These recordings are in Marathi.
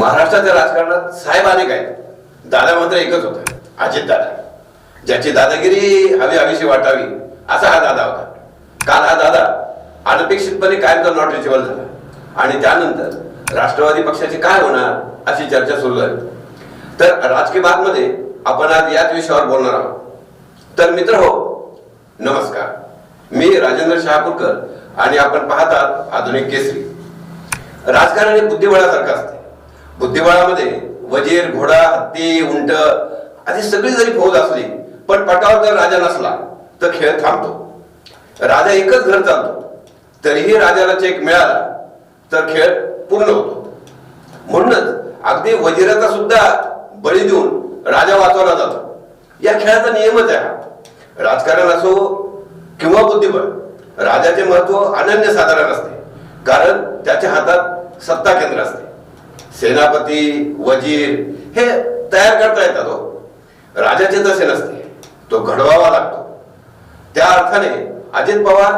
महाराष्ट्राच्या राजकारणात साहेब अनेक आहेत. दादा मात्र एकच होता. अजित दादा. ज्याची दादागिरी हवी हवीशी वाटावी असा हा दादा होता. काल हा दादा अनपेक्षितपणे कायमचा नॉट रिचेबल झाला. आणि त्यानंतर राष्ट्रवादी पक्षाचे काय होणार अशी चर्चा सुरू झाली. तर राजकीय बातमध्ये आपण आज याच विषयावर बोलणार आहोत. तर मित्र हो नमस्कार. मी राजेंद्र शहापूरकर आणि आपण पाहतात आधुनिक केसरी. राजकारण हे बुद्धिबळासारखं असते. बुद्धिबळामध्ये वजीर घोडा हत्ती उंट अशी सगळी जरी फौज असली पण पटावर जर राजा नसला तर खेळ थांबतो. राजा एकच घर चालतो. तरीही राजाला चेक मिळाला तर खेळ पूर्ण होतो. म्हणूनच अगदी वजिराचा सुद्धा बळी देऊन राजा वाचवला जातो. या खेळाचा नियमच आहे राजकारण असो किंवा बुद्धिबळ राजाचे महत्त्व अनन्यसाधारण असते. कारण त्याच्या हातात सत्ता केंद्र असते. सेनापती वजीर हे तयार करता येतात हो. राजाचे तसे नसते तो घडवावा लागतो. त्या अर्थाने अजित पवार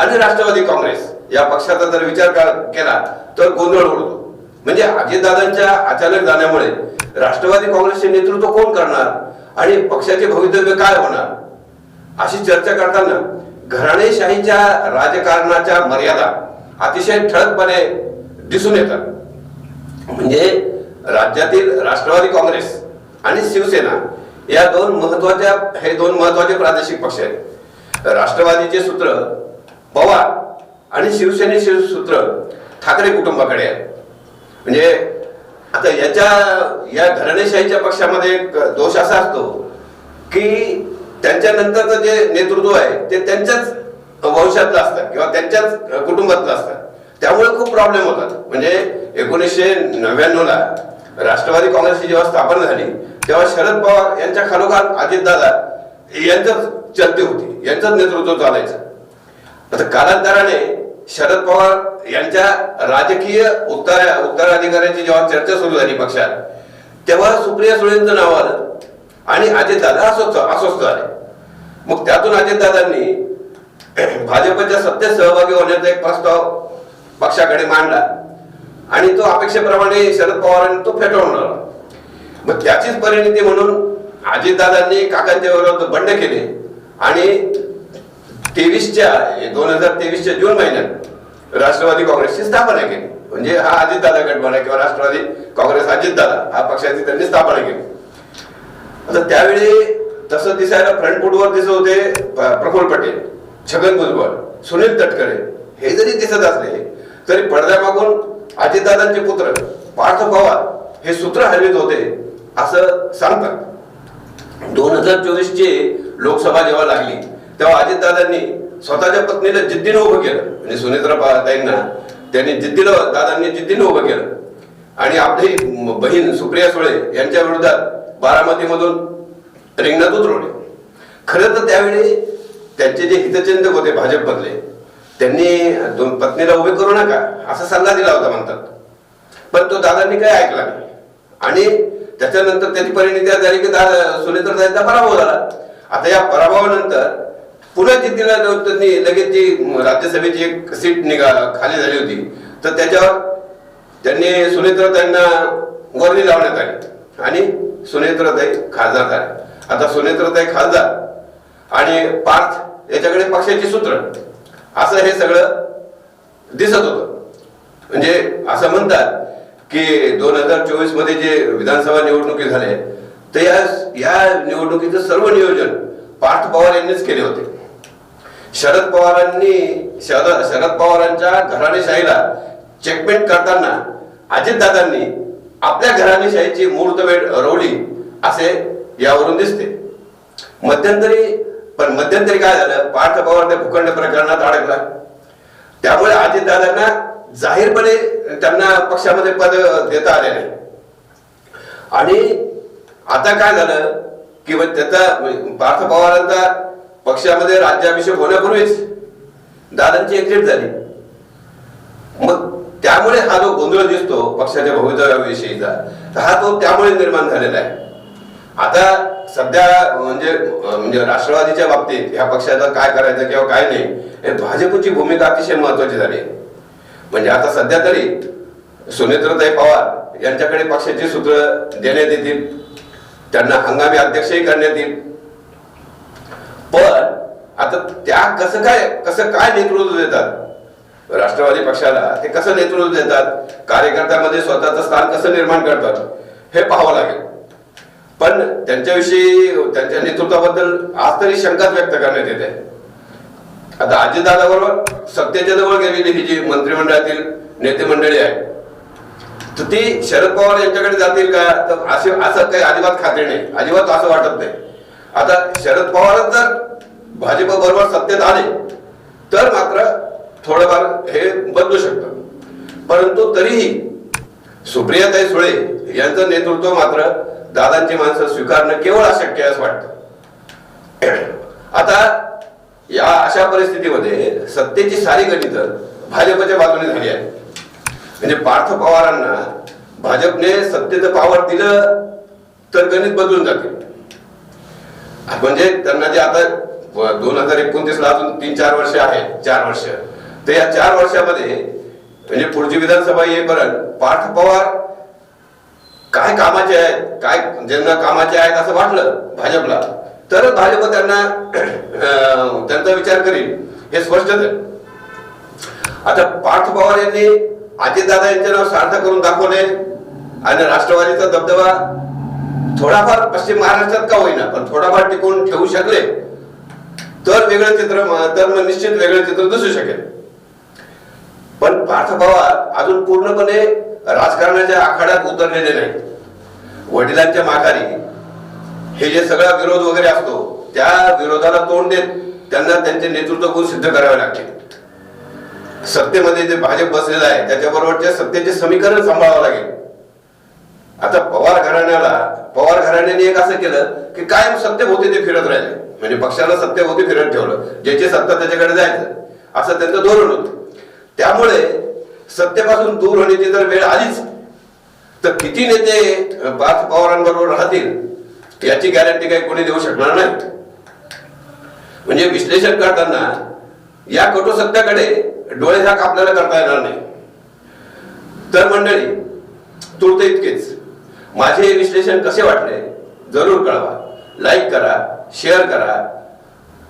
आणि राष्ट्रवादी काँग्रेस या पक्षाचा जर विचार केला तर गोंधळ उडतो. म्हणजे अजितदादांच्या अचानक जाण्यामुळे राष्ट्रवादी काँग्रेसचे नेतृत्व कोण करणार आणि पक्षाचे भवितव्य काय होणार? अशी चर्चा करताना घराणेशाहीच्या राजकारणाच्या मर्यादा अतिशय ठळकपणे दिसून येतात. म्हणजे राज्यातील राष्ट्रवादी काँग्रेस आणि शिवसेना या दोन महत्त्वाच्या हे दोन महत्त्वाचे प्रादेशिक पक्ष आहेत. राष्ट्रवादीचे सूत्र पवार आणि शिवसेनेचे सूत्र ठाकरे कुटुंबाकडे आहे म्हणजे आता याच्या या घराणेशाहीच्या पक्षामध्ये एक दोष असा असतो की त्यांच्या नंतरचं जे नेतृत्व आहे ते त्यांच्याच वंशातलं असतं किंवा त्यांच्याच कुटुंबातलं असतं. त्यामुळे खूप प्रॉब्लेम होतात. म्हणजे एकोणीसशे नव्याण्णव ला राष्ट्रवादी काँग्रेसची जेव्हा स्थापना झाली तेव्हा शरद पवार यांच्या खालोखाल अजितदादा यांचंच चलते होती यांचंच नेतृत्व चालायचं. आता कालांतराने शरद पवार यांच्या राजकीय उत्तर उत्तराधिकाऱ्याची जेव्हा चर्चा सुरू झाली पक्षात तेव्हा सुप्रिया सुळेंचं नाव आलं आणि अजितदादा अस्वस्थ अस्वस्थ आले मग त्यातून अजितदादांनी भाजपच्या सत्तेत सहभागी होण्याचा एक प्रस्ताव पक्षाकडे मांडला. आणि तो अपेक्षेप्रमाणे शरद पवारांनी तो फेटाळून लावला. मग त्याचीच परिणिती म्हणून अजितदादांनी काकांच्या विरोधात बंड केले. आणि तेवीसच्या दोन हजार तेवीसच्या जून महिन्यात राष्ट्रवादी काँग्रेसची स्थापना केली. म्हणजे हा अजितदादा गटबाणा किंवा राष्ट्रवादी काँग्रेस अजितदादा हा पक्षाची त्यांनी स्थापना केली. आता त्यावेळी तसं दिसायला फ्रंट फुटवर दिसत होते प्रफुल्ल पटेल छगन भुजबळ सुनील तटकरे हे जरी दिसत असले तरी पडद्यामागून अजितदादांचे पुत्र पार्थ पवार हे सूत्र हलवित होते असं सांगतात. दोन हजार चोवीस ची लोकसभा जेव्हा लागली तेव्हा अजितदादांनी स्वतःच्या पत्नीला जिद्दीनं उभं केलं. म्हणजे सुनेत्राताईंना त्यांनी जिद्दीला दादांनी जिद्दीनं उभं केलं. आणि आपली बहीण सुप्रिया सुळे यांच्या विरोधात बारामतीमधून रिंगणात उतरवले खरं तर त्यावेळी त्यांचे जे हितचिंतक होते भाजपमधले त्यांनी दोन पत्नीला उभे करू नका असा सल्ला दिला होता म्हणतात. पण तो दादांनी काही ऐकला नाही. आणि त्याच्यानंतर त्याची परिणिती झाली की दादा सुनेत्रदाचा पराभव झाला. आता या पराभवानंतर पुन्हा जिद्दीला त्यांनी लगेच जी राज्यसभेची एक सीट निघा खाली झाली होती तर त्याच्यावर त्यांनी सुनेत्रताईंना वर्णी लावण्यात आली. आणि सुनेत्रताई खासदार झाले. आता सुनेत्रताई खासदार आणि पार्थ याच्याकडे पक्षाची सूत्र. असं हे सगळं दिसत होतं. म्हणजे असं म्हणतात की दोन हजार चोवीसमध्ये जे विधानसभा निवडणुकी झाले तर या या निवडणुकीचं सर्व नियोजन पार्थ पवार यांनीच केले होते. शरद पवारांनी शरद शरद पवारांच्या घराणेशाहीला चेकमेंट करताना अजितदादांनी आपल्या घराणेशाहीची मुहूर्तवेळ रोवली असे यावरून दिसते. मध्यंतरी पण मध्यंतरी काय झालं? पार्थ पवार त्या भूखंड प्रकरणात अडकला. त्यामुळे अजितदादांना जाहीरपणे त्यांना पक्षामध्ये पद देता आले नाही. आणि आता काय झालं की मग त्याचा पार्थ पवारांचा पक्षामध्ये राज्याभिषेक होण्यापूर्वीच दादांची एक्झिट झाली. मग त्यामुळे हा जो गोंधळ दिसतो पक्षाच्या भवितव्याविषयीचा तर हा तो त्यामुळे निर्माण झालेला आहे. आता सध्या म्हणजे म्हणजे राष्ट्रवादीच्या बाबतीत ह्या पक्षाचं काय करायचं किंवा काय नाही हे भाजपची भूमिका अतिशय महत्वाची झाली. म्हणजे आता सध्या तरी सुनेत्रताई पवार यांच्याकडे पक्षाची सूत्र देण्यात येतील. त्यांना हंगामी अध्यक्षही करण्यात येईल. पण आता त्या कसं काय कसं काय नेतृत्व देतात? राष्ट्रवादी पक्षाला ते कसं नेतृत्व देतात? कार्यकर्त्यामध्ये स्वतःचं स्थान कसं निर्माण करतात? हे पाहावं लागेल. पण त्यांच्याविषयी त्यांच्या नेतृत्वाबद्दल आज तरी शंकाच व्यक्त करण्यात येते आता अजितदादा बरोबर सत्तेच्या जवळ गेलेली ही जी मंत्रिमंडळातील नेते मंडळी आहे तर ती शरद पवार यांच्याकडे जातील का? तर असे असं काही अजिबात खात्री नाही. अजिबात असं वाटत नाही. आता शरद पवारच जर भाजप बरोबर सत्तेत आले तर मात्र थोडंफार हे बदलू शकतं. परंतु तरीही सुप्रियाताई सुळे यांचं नेतृत्व मात्र दादांची माणसं स्वीकारणं केवळ अशक्य असं वाटतं. आता या अशा परिस्थितीमध्ये सत्तेची सारी गणित भाजपच्या बाजूने झाली आहे. म्हणजे पार्थ पवारांना भाजपने सत्तेचं पावर दिलं तर गणित बदलून जाते म्हणजे त्यांना जे आता दोन हजार एकोणतीस ला अजून तीन चार वर्ष आहेत चार वर्ष. तर या चार वर्षामध्ये म्हणजे पुढची विधानसभा येईपर्यंत पार्थ पवार काय कामाचे आहेत? काय ज्यांना कामाचे आहेत असं वाटलं भाजपला तर भाजप त्यांना त्यांचा विचार करील. हे स्पष्ट आता पार्थ पवार यांनी अजितदादा यांचे नाव सार्थ करून दाखवले आणि राष्ट्रवादीचा दबदबा थोडाफार पश्चिम महाराष्ट्रात का होईना पण थोडाफार टिकून ठेवू शकले तर वेगळं चित्र तर मग निश्चित वेगळं चित्र दिसू शकेल. पण पार्थ पवार अजून पूर्णपणे राजकारणाच्या आखाड्यात उतरलेले नाही वडिलांच्या माघारी हे जे सगळा विरोध वगैरे असतो त्या विरोधाला तोंड देत त्यांना त्यांचे नेतृत्व गुण सिद्ध करावे लागते. सत्तेमध्ये जे भाजप बसलेलं आहे त्याच्याबरोबरच्या सत्तेचे समीकरण सांभाळावं लागेल. आता पवार घराण्याला पवार घराण्याने एक असं केलं की कायम सत्तेभोवती ते फिरत राहिले. म्हणजे पक्षाला सत्य होते फिरत ठेवलं. ज्याची सत्ता त्याच्याकडे जायचं. असं त्यांचं धोरण होतं. त्यामुळे सत्तेपासून दूर होण्याची जर वेळ आलीच तर किती नेते पाच पवारांबरोबर राहतील याची गॅरंटी काही कोणी देऊ शकणार नाहीत. म्हणजे विश्लेषण करताना या कटू सत्याकडे डोळे झाक आपल्याला करता येणार नाही. तर मंडळी तुर्त इतकेच. माझे हे विश्लेषण कसे वाटले जरूर कळवा. लाईक करा शेअर करा.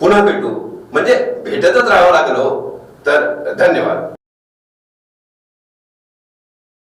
पुन्हा भेटू. म्हणजे भेटतच राहावं लागलो तर धन्यवाद.